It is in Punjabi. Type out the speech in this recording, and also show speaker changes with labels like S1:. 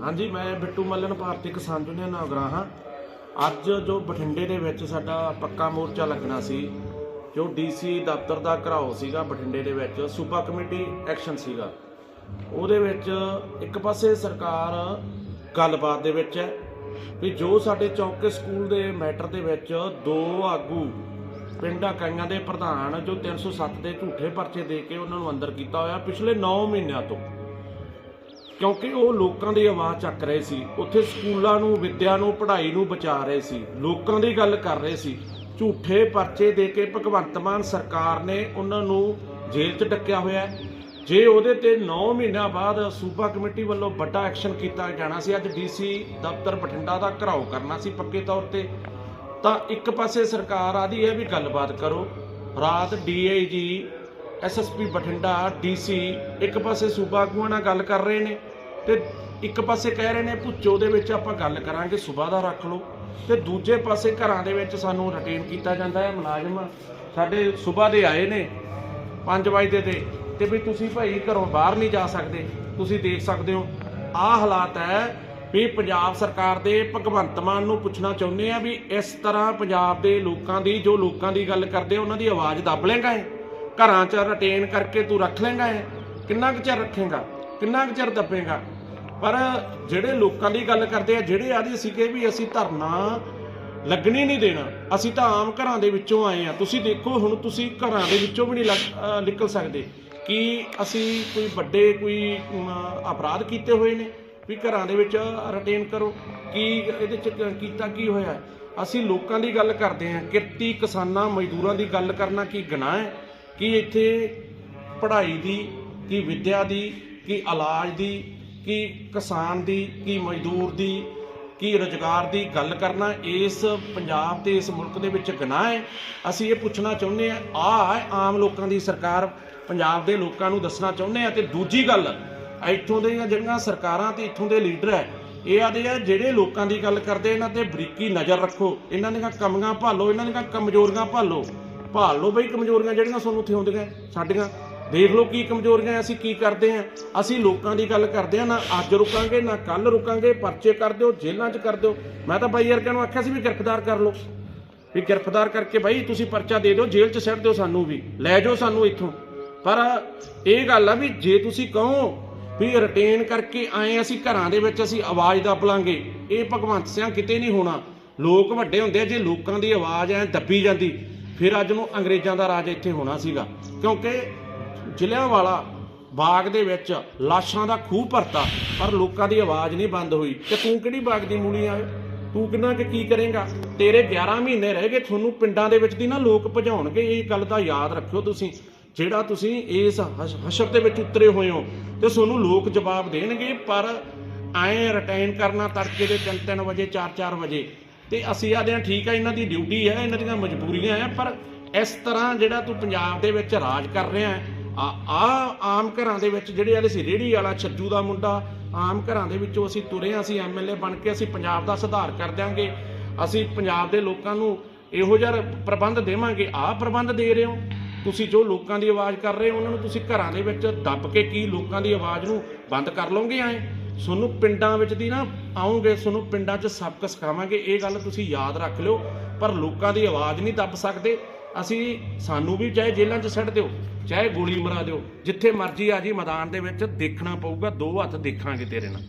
S1: ਹਾਂਜੀ, ਮੈਂ ਬਿੱਟੂ ਮੱਲਨ, ਭਾਰਤੀ ਕਿਸਾਨ ਯੂਨੀਅਨ ਅਗਰਾ ਹਾਂ। ਅੱਜ ਜੋ ਬਠਿੰਡੇ ਦੇ ਵਿੱਚ ਸਾਡਾ ਪੱਕਾ ਮੋਰਚਾ ਲੱਗਣਾ ਸੀ, ਜੋ ਡੀਸੀ ਦਫ਼ਤਰ ਦਾ ਘਰਾਓ ਸੀਗਾ ਬਠਿੰਡੇ ਦੇ ਵਿੱਚ, ਸੂਬਾ ਕਮੇਟੀ ਐਕਸ਼ਨ ਸੀਗਾ, ਉਹਦੇ ਵਿੱਚ ਇੱਕ ਪਾਸੇ ਸਰਕਾਰ ਗੱਲਬਾਤ ਦੇ ਵਿੱਚ ਹੈ ਵੀ ਜੋ ਸਾਡੇ ਚੌਕੇ ਸਕੂਲ ਦੇ ਮੈਟਰ ਦੇ ਵਿੱਚ ਦੋ ਆਗੂ ਪਿੰਡ ਇਕਾਈਆਂ ਦੇ ਪ੍ਰਧਾਨ ਜੋ 307 ਦੇ ਝੂਠੇ ਪਰਚੇ ਦੇ ਕੇ ਉਹਨਾਂ ਨੂੰ ਅੰਦਰ ਕੀਤਾ ਹੋਇਆ ਪਿਛਲੇ 9 ਮਹੀਨਿਆਂ ਤੋਂ। ਕਿਉਂਕਿ ਉਹ ਲੋਕਾਂ ਦੀ ਆਵਾਜ਼ ਚੱਕ ਰਹੇ ਸੀ। ਉੱਥੇ ਸਕੂਲਾਂ ਨੂੰ, ਵਿੱਦਿਆ ਨੂੰ, ਪੜ੍ਹਾਈ ਨੂੰ ਬਚਾ ਰਹੇ ਸੀ। ਲੋਕਾਂ ਦੀ ਗੱਲ ਕਰ ਰਹੇ ਸੀ। ਝੂਠੇ ਪਰਚੇ ਦੇ ਕੇ ਭਗਵੰਤ ਮਾਨ ਸਰਕਾਰ ਨੇ ਉਹਨਾਂ ਨੂੰ ਜੇਲ੍ਹ 'ਚ ਡੱਕਿਆ ਹੋਇਆ ਜੇ ਉਹਦੇ ਤੇ 9 ਮਹੀਨਿਆਂ ਬਾਅਦ ਸੂਬਾ ਕਮੇਟੀ ਵੱਲੋਂ ਵੱਡਾ ਐਕਸ਼ਨ ਕੀਤਾ ਜਾਣਾ ਸੀ, ਅੱਜ ਡੀਸੀ ਦਫ਼ਤਰ ਬਠਿੰਡਾ ਦਾ ਘਰਾਓ ਕਰਨਾ ਸੀ ਪੱਕੇ ਤੌਰ ਤੇ, ਤਾਂ ਇੱਕ ਪਾਸੇ ਸਰਕਾਰ ਆਦੀ ਹੈ ਵੀ ਗੱਲਬਾਤ ਕਰੋ। ਰਾਤ ਡੀਆਈਜੀ ਐਸਐਸਪੀ ਬਠਿੰਡਾ ਡੀਸੀ ਇੱਕ ਪਾਸੇ ਸੂਬਾ ਆਗੂਆਂ ਨਾਲ ਗੱਲ ਕਰ ਰਹੇ ਨੇ ਤੇ ਇੱਕ ਪਾਸੇ ਕਹਿ ਰਹੇ ਨੇ ਭੁੱਚੋ ਦੇ ਵਿੱਚ ਆਪਾਂ ਗੱਲ ਕਰਾਂਗੇ, ਸੂਬਾ ਦਾ ਰੱਖ ਲਓ। ਤੇ ਦੂਜੇ ਪਾਸੇ ਘਰਾਂ ਦੇ ਵਿੱਚ ਸਾਨੂੰ ਰਿਟੇਨ ਕੀਤਾ ਜਾਂਦਾ ਹੈ, ਮੁਲਾਜ਼ਮ ਸਾਡੇ ਸੂਬਾ ਦੇ ਆਏ ਨੇ 5 ਵਜੇ ਦੇ। ਤੇ ਵੀ ਤੁਸੀਂ ਭਾਈ ਘਰੋਂ ਬਾਹਰ ਨਹੀਂ ਜਾ ਸਕਦੇ, ਤੁਸੀਂ ਦੇਖ ਸਕਦੇ ਹੋ, ਆਹ ਹਾਲਾਤ ਹੈ ਵੀ ਪੰਜਾਬ ਸਰਕਾਰ ਦੇ ਭਗਵੰਤ ਮਾਨ ਨੂੰ ਪੁੱਛਣਾ ਚਾਹੁੰਦੇ ਆ ਵੀ ਇਸ ਤਰ੍ਹਾਂ ਪੰਜਾਬ ਦੇ ਲੋਕਾਂ ਦੀ, ਜੋ ਲੋਕਾਂ ਦੀ ਗੱਲ ਕਰਦੇ ਉਹਨਾਂ ਦੀ ਆਵਾਜ਼ ਦੱਬ ਲੇਗਾ ਹੈ ਘਰਾਂ 'ਚ ਰਟੇਨ ਕਰਕੇ ਤੂੰ ਰੱਖ ਲੇਗਾ ਹੈ ਕਿੰਨਾ ਕੁ ਚਿਰ ਰੱਖੇਗਾ? ਕਿੰਨਾ ਕੁ ਚਿਰ ਦੱਬੇਗਾ? ਪਰ ਜਿਹੜੇ ਲੋਕਾਂ ਦੀ ਗੱਲ ਕਰਦੇ ਆ, ਜਿਹੜੇ ਆਦੀ ਸੀਗੇ ਵੀ ਅਸੀਂ ਧਰਨਾ ਲੱਗਣੀ ਨਹੀਂ ਦੇਣਾ, ਅਸੀਂ ਤਾਂ ਆਮ ਘਰਾਂ ਦੇ ਵਿੱਚੋਂ ਆਏ ਆ। ਤੁਸੀਂ ਦੇਖੋ, ਹੁਣ ਤੁਸੀਂ ਘਰਾਂ ਦੇ ਵਿੱਚੋਂ ਵੀ ਨਹੀਂ ਲੱਗ- ਨਿਕਲ ਸਕਦੇ। ਕਿ ਅਸੀਂ ਕੋਈ ਵੱਡੇ ਕੋਈ ਅਪਰਾਧ ਕੀਤੇ ਹੋਏ ਨੇ? ਵੀ ਘਰਾਂ ਦੇ ਵਿੱਚ ਰਟੇਨ ਕਰੋ। ਕੀ ਇਹਦੇ ਚ ਕੀਤਾ ਕੀ ਹੋਇਆ? ਅਸੀਂ ਲੋਕਾਂ ਦੀ ਗੱਲ ਕਰਦੇ ਹਾਂ ਕਿਰਤੀ ਕਿਸਾਨਾਂ ਮਜ਼ਦੂਰਾਂ ਦੀ ਗੱਲ ਕਰਨਾ ਕੀ ਗੁਨਾਹ ਹੈ? ਕੀ ਇੱਥੇ ਪੜ੍ਹਾਈ ਦੀ, ਕੀ ਵਿੱਦਿਆ ਦੀ, ਕੀ ਇਲਾਜ ਦੀ, ਕੀ ਕਿਸਾਨ ਦੀ, ਕੀ ਮਜ਼ਦੂਰ ਦੀ, ਕੀ ਰੁਜ਼ਗਾਰ ਦੀ ਗੱਲ ਕਰਨਾ ਇਸ ਪੰਜਾਬ ਤੇ ਇਸ ਮੁਲਕ ਦੇ ਵਿੱਚ ਗੁਨਾਹ ਹੈ। ਅਸੀਂ ਇਹ ਪੁੱਛਣਾ ਚਾਹੁੰਦੇ ਆ ਆ ਆਮ ਲੋਕਾਂ ਦੀ ਸਰਕਾਰ, ਪੰਜਾਬ ਦੇ ਲੋਕਾਂ ਨੂੰ ਦੱਸਣਾ ਚਾਹੁੰਦੇ ਆ ਤੇ ਦੂਜੀ ਗੱਲ, ਇੱਥੋਂ ਦੇ ਜਿਹੜੀਆਂ ਸਰਕਾਰਾਂ ਤੇ ਇੱਥੋਂ ਦੇ ਲੀਡਰ ਹੈ, ਇਹ ਆਦੇ ਆ ਜਿਹੜੇ ਲੋਕਾਂ ਦੀ ਗੱਲ ਕਰਦੇ, ਇਹਨਾਂ ਤੇ ਬਰੀਕੀ ਨਜ਼ਰ ਰੱਖੋ। ਇਹਨਾਂ ਦੀਆਂ ਕਮੀਆਂ ਭਾਲੋ, ਇਹਨਾਂ ਦੀਆਂ ਕਮਜ਼ੋਰੀਆਂ ਭਾਲੋ। ਭਾਲ ਲਓ ਬਈ ਕਮਜ਼ੋਰੀਆਂ ਜਿਹੜੀਆਂ ਤੁਹਾਨੂੰ ਉੱਥੇ ਆਉਂਦੀਆਂ, ਸਾਡੀਆਂ। ਦੇਖ ਲਓ ਕੀ ਕਮਜ਼ੋਰੀਆਂ ਅਸੀਂ ਕੀ ਕਰਦੇ ਆ ਅਸੀਂ ਲੋਕਾਂ ਦੀ ਗੱਲ ਕਰਦੇ ਆ ਨਾ ਅੱਜ ਰੁਕਾਂਗੇ, ਨਾ ਕੱਲ ਰੁਕਾਂਗੇ, ਪਰਚੇ ਕਰ ਦਿਓ, ਜੇਲ੍ਹਾਂ 'ਚ ਕਰ ਦਿਓ। ਮੈਂ ਤਾਂ ਬਾਈ ਯਾਰ ਨੂੰ ਆਖਿਆ ਸੀ ਵੀ ਗ੍ਰਿਫਤਾਰ ਕਰ ਲਓ। ਵੀ ਗ੍ਰਿਫਤਾਰ ਕਰਕੇ ਬਾਈ ਤੁਸੀਂ ਪਰਚਾ ਦੇ ਦਿਓ, ਜੇਲ੍ਹ 'ਚ ਸੱਟ ਦਿਓ ਸਾਨੂੰ ਵੀ, ਲੈ ਜਾਓ ਸਾਨੂੰ ਇੱਥੋਂ। ਪਰ ਇਹ ਗੱਲ ਆ ਵੀ ਜੇ ਤੁਸੀਂ ਕਹੋ ਵੀ ਰਿਟੇਨ ਕਰਕੇ ਆਏ ਅਸੀਂ ਘਰਾਂ ਦੇ ਵਿੱਚ, ਅਸੀਂ ਆਵਾਜ਼ ਦੱਬ ਲਾਂਗੇ ਇਹ ਭਗਵੰਤ ਸਿੰਘ ਕਿਤੇ ਨਹੀਂ ਹੋਣਾ। ਲੋਕ ਵੱਡੇ ਹੁੰਦੇ ਆ, ਜੇ ਲੋਕਾਂ ਦੀ ਆਵਾਜ਼ ਐ ਦੱਬੀ ਜਾਂਦੀ ਫਿਰ ਅੱਜ ਨੂੰ ਅੰਗਰੇਜ਼ਾਂ ਦਾ ਰਾਜ ਇੱਥੇ ਹੋਣਾ ਸੀਗਾ। ਕਿਉਂਕਿ ਜ਼ਿਲ੍ਹਿਆਂਵਾਲਾ ਬਾਗ ਦੇ ਵਿੱਚ ਲਾਸ਼ਾਂ ਦਾ ਖੂਹ ਭਰਤਾ, ਪਰ ਲੋਕਾਂ ਦੀ ਆਵਾਜ਼ ਨਹੀਂ ਬੰਦ ਹੋਈ। ਤੇ ਤੂੰ ਕਿਹੜੀ ਬਾਗ ਦੀ ਮੂਲੀ ਆ? ਤੂੰ ਕਿੰਨਾ ਕਿ ਕੀ ਕਰੇਗਾ? ਤੇਰੇ 11 ਮਹੀਨੇ ਰਹਿ ਗਏ, ਤੁਹਾਨੂੰ ਪਿੰਡਾਂ ਦੇ ਵਿੱਚ ਦੀ ਨਾ ਲੋਕ ਭਜਾਉਣਗੇ, ਇਹ ਗੱਲ ਦਾ ਯਾਦ ਰੱਖਿਓ ਤੁਸੀਂ। ਜਿਹੜਾ ਤੁਸੀਂ ਇਸ ਹਸ਼- ਹਸ਼ਰ ਦੇ ਵਿੱਚ ਉਤਰੇ ਹੋਏ ਹੋ, ਤੇ ਤੁਹਾਨੂੰ ਲੋਕ ਜਵਾਬ ਦੇਣਗੇ, ਪਰ ਐਂ ਰਿਟਾਈਨ ਕਰਨਾ ਤੜਕੇ ਦੇ 3-3 ਵਜੇ 4-4 ਵਜੇ। ਤੇ ਅਸੀਂ ਆਦੇ ਹਾਂ, ਠੀਕ ਆ, ਇਹਨਾਂ ਦੀ ਡਿਊਟੀ ਹੈ, ਇਹਨਾਂ ਦੀਆਂ ਮਜਬੂਰੀਆਂ ਹੈ, ਪਰ ਇਸ ਤਰ੍ਹਾਂ ਜਿਹੜਾ ਤੂੰ ਪੰਜਾਬ ਦੇ ਵਿੱਚ ਰਾਜ ਕਰ ਰਿਹਾ ਹੈ, ਆ ਆ ਆਮ ਘਰਾਂ ਦੇ ਵਿੱਚ ਜਿਹੜੇ ਵਾਲੇ ਸੀ ਰੇੜੀ ਵਾਲਾ, ਛੱਜੂ ਦਾ ਮੁੰਡਾ, ਆਮ ਘਰਾਂ ਦੇ ਵਿੱਚੋਂ ਅਸੀਂ ਤੁਰੇ ਹਾਂ, ਅਸੀਂ ਐਮਐਲਏ ਬਣ ਕੇ, ਅਸੀਂ ਪੰਜਾਬ ਦਾ ਸੁਧਾਰ ਕਰ ਦਿਆਂਗੇ, ਅਸੀਂ ਪੰਜਾਬ ਦੇ ਲੋਕਾਂ ਨੂੰ ਇਹੋ ਜਿਹਾ ਪ੍ਰਬੰਧ ਦੇਵਾਂਗੇ, ਆਹ ਪ੍ਰਬੰਧ ਦੇ ਰਹੇ ਹੋ। ਤੁਸੀਂ ਜੋ ਲੋਕਾਂ ਦੀ ਆਵਾਜ਼ ਕਰ ਰਹੇ ਹੋ, ਉਹਨਾਂ ਨੂੰ ਤੁਸੀਂ ਘਰਾਂ ਦੇ ਵਿੱਚ ਦੱਬ ਕੇ ਕੀ ਲੋਕਾਂ ਦੀ ਆਵਾਜ਼ ਨੂੰ ਬੰਦ ਕਰ ਲਓਗੇ ਐ? ਤੁਹਾਨੂੰ ਪਿੰਡਾਂ ਵਿੱਚ ਦੀ ਨਾ ਆਉਂਗੇ ਤੁਹਾਨੂੰ ਪਿੰਡਾਂ 'ਚ ਸਬਕ ਸਿਖਾਵਾਂਗੇ, ਇਹ ਗੱਲ ਤੁਸੀਂ ਯਾਦ ਰੱਖ ਲਿਓ, ਪਰ ਲੋਕਾਂ ਦੀ ਆਵਾਜ਼ ਨਹੀਂ ਦੱਬ ਸਕਦੇ। ਅਸੀਂ, ਸਾਨੂੰ ਵੀ ਚਾਹੇ ਜੇਲ੍ਹਾਂ 'ਚ ਸੱਟ ਦਿਓ, ਚਾਹੇ ਗੋਲੀ ਮਰਾ ਦਿਓ, ਜਿੱਥੇ ਮਰਜ਼ੀ ਆ ਜੀ, ਮੈਦਾਨ ਦੇ ਵਿੱਚ ਦੇਖਣਾ ਪਊਗਾ, ਦੋ ਹੱਥ ਦੇਖਾਂਗੇ ਤੇਰੇ ਨਾਲ।